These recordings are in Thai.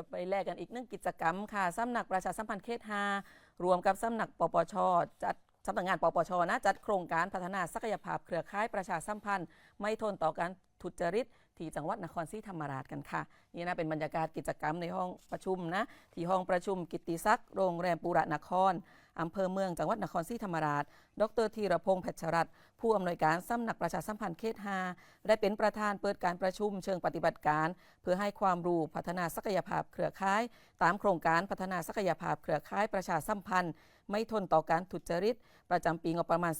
ดี๋ยวไปแลกกันอีกหนึ่งกิจกรรมค่ะสำนักประชาสัมพันธ์เขต5รวมกับสำนักปปชจัดสำนักงานปปชนะจัดโครงการพัฒนาศักยภาพเครือข่ายประชาสัมพันธ์ ไม่ทนต่อการทุจริตที่จังหวัดนครศรีธรรมราชกันค่ะ นี่นะเป็นบรรยากาศกิจกรรมในห้องประชุมนะที่ห้องประชุมกิตติศักดิ์โรงแรมปูระนคร อำเภอเมืองจังหวัดนครศรีธรรมราช ดรธีรพงษ์เพชรรัตน์ผู้อำนวยการสำนักประชาสัมพันธ์เขต5ได้เป็นประธานเปิดการประชุมเชิงปฏิบัติการ เพื่อให้ความรู้พัฒนาศักยภาพเครือข่าย ตามโครงการพัฒนาศักยภาพเครือข่ายประชาสัมพันธ์ ไม่ทนต่อการทุจริต ประจำปีงบประมาณ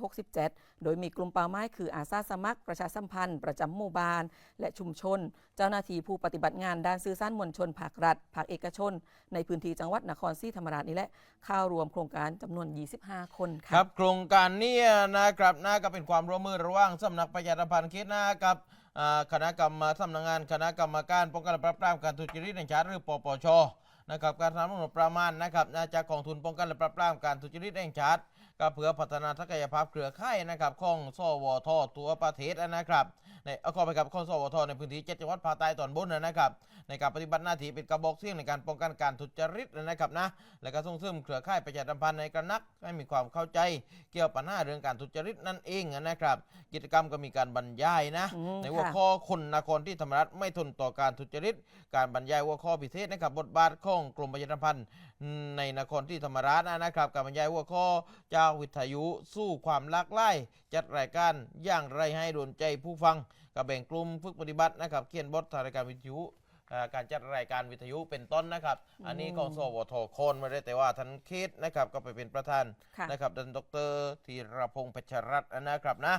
2567 โดยมีกลุ่มเป้าหมายคืออาสาสมัคร ประชาสัมพันธ์ ประจำหมู่บ้าน และชุมชน เจ้าหน้าที่ผู้ปฏิบัติงานด้านสื่อสารมวลชนภาครัฐภาคเอกชน ในพื้นที่จังหวัดนครศรีธรรมราชนี่แหละเข้ารวมโครงการจำนวน 25 คนค่ะรับโครงการนี้นะครับน่าก็เป็นความร่วมมือระหว่างสำนักประชาสัมพันธ์เขตหน้ากับคณะกรรมสำนักงาน คณะกรรมการป้องกันและปราบปรามการทุจริตแห่งชาติหรือปปช นะครับการทำงบประมาณนะครับน่าจากกองทุนป้องกันและปราบปรามการทุจริตแห่งชาติก็เพื่อพัฒนาศักยภาพเครือข่ายนะครับของสวทตัวประเทศนะครับในเอาเข้าไปกับของสวทในพื้นที่เจ็ดจังหวัดภาคใต้ตอนบนนะครับ ในการปฏิบัติหน้าที่เป็นกระบอกเสียงในการป้องกันการทุจริตนะครับนะและก็ส่งเสริมเครือข่ายประชาสัมพันธ์ในกระนักให้มีความเข้าใจ เกี่ยวกับปัญหาเรื่องการทุจริตนั่นเองนะครับ กิจกรรมก็มีการบรรยายนะอืมในหัวค่ะข้อคนนครที่ธรรมรัฐไม่ทนต่อการทุจริต การบรรยายหัวข้อพิเศษนะครับบทบาทของกรมประชาสัมพันธ์ในนครที่ธรรมราชนะครับการบรรยายหัวข้อจากวิทยุสู้ความหลากหลายจัดรายการอย่างไรให้โดนใจผู้ฟังก็แบ่งกลุ่มฝึกปฏิบัตินะครับเขียนบททางรายการวิทยุอ่าการจัดรายการวิทยุเป็นต้นนะครับ อันนี้ของสวทโคนมาได้แต่ว่าท่านเคสนะครับก็ไปเป็นประธานค่ะนะครับท่านดรธีรพงษ์เพชรรัตน์นะครับนะ